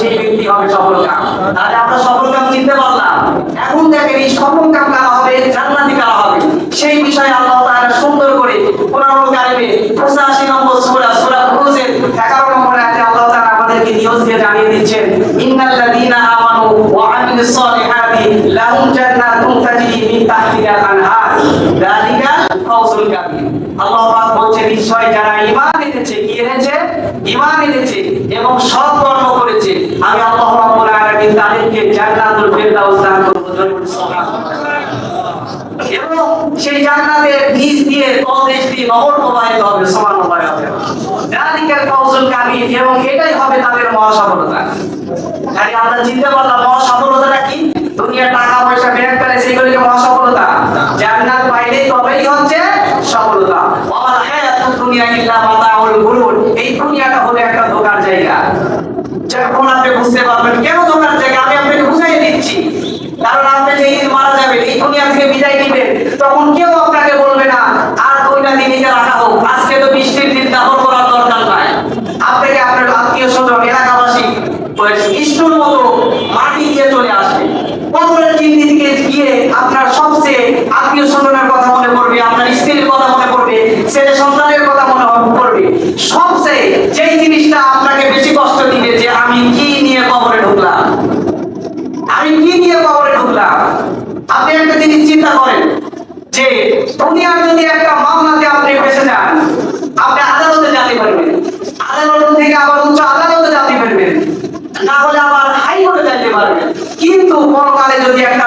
সেই এখন দেখেন এই কারা হবে জান্নাতি কারা হবে? সেই বিষয়ে আল্লাহ সুন্দর করে কোরআনুল কারিমে 85 নম্বর সূরা সূরা বুরুজের 11 নম্বর আয়াতে আল্লাহ আমাদেরকে নিউজ দিয়ে জানিয়ে দিচ্ছেন, ইন্নাল্লাযীনা আমানু ওয়া সালিহাতি লাহুম জান্নাতুন তাজরি মিন তাহতিহাল আনহার যালিকা ফাওজুল কাবীর। আল্লাহ পাক বলছে নিশ্চয় যারা ঈমান এনেছে, কি এনেছে? ঈমান এনেছে এবং সৎ কর্ম করেছে। আমি আল্লাহ রাব্বুল আলামিন তাদেরকে জান্নাতুল ফেরদাউস দান করব। এবং সেই জান্নাতের নিচ দিয়ে তলদেশ দিয়ে নহর প্রবাহিত হবে, সমান উপায় হবে। জালিকাল ফাউজুল কাবীর, এবং এটাই হবে তাদের মহাসফলতা। তাই আমরা চিন্তা করলাম মহাসফলতাটা কি? দুনিয়ার টাকা পয়সা ব্যাংক ব্যালেন্স এগুলিকে মহাসফলতা। জান্নাত পাইলে তবেই হচ্ছে সফলতা। ওয়াল হায়াতুদ দুনিয়া ইল্লা মাতাউল গুরুর। এই দুনিয়াটা হলো একটা ধোকার জায়গা। যখন আপনি বুঝতে পারবেন কেন ধোকার জায়গা, আমি আপনাকে বুঝাই দিচ্ছি। কারণ আপনি যেদিন মারা যাবেন, এই দুনিয়া থেকে বিদায় নিবেন, তখন কেউ আপনাকে বলবে না, আর দুইটা দিন এটা রাখা হোক? আজকে তো বৃষ্টির দিন দাফন করার দরকার নাই। আপনাকে আপনার আত্মীয় স্বজন, এলাকাবাসী ইষ্টর আপনার সবচেয়ে আত্মীয় স্বজনের কথা মনে পড়বে আপনার স্ত্রীর কথা মনে পড়বে ছেলে সন্তানের কথা মনে পড়বে সবচেয়ে যেই জিনিসটা আপনাকে বেশি কষ্ট দিবে যে আমি কি নিয়ে কবরে ঢুকলাম? আমি কি নিয়ে কবরে ঢুকলাম? আপনি একটা জিনিস চিন্তা করেন যে, দুনিয়ার যদি একটা মামলাতে আপনি যান, আপনি আদালতে যেতে পারবেন। আদালত থেকে আবার উচ্চ আদালতে যেতে পারবেন। না হলে আবার হাইকোর্টে যেতে পারবেন। কিন্তু পরকালে যদি একটা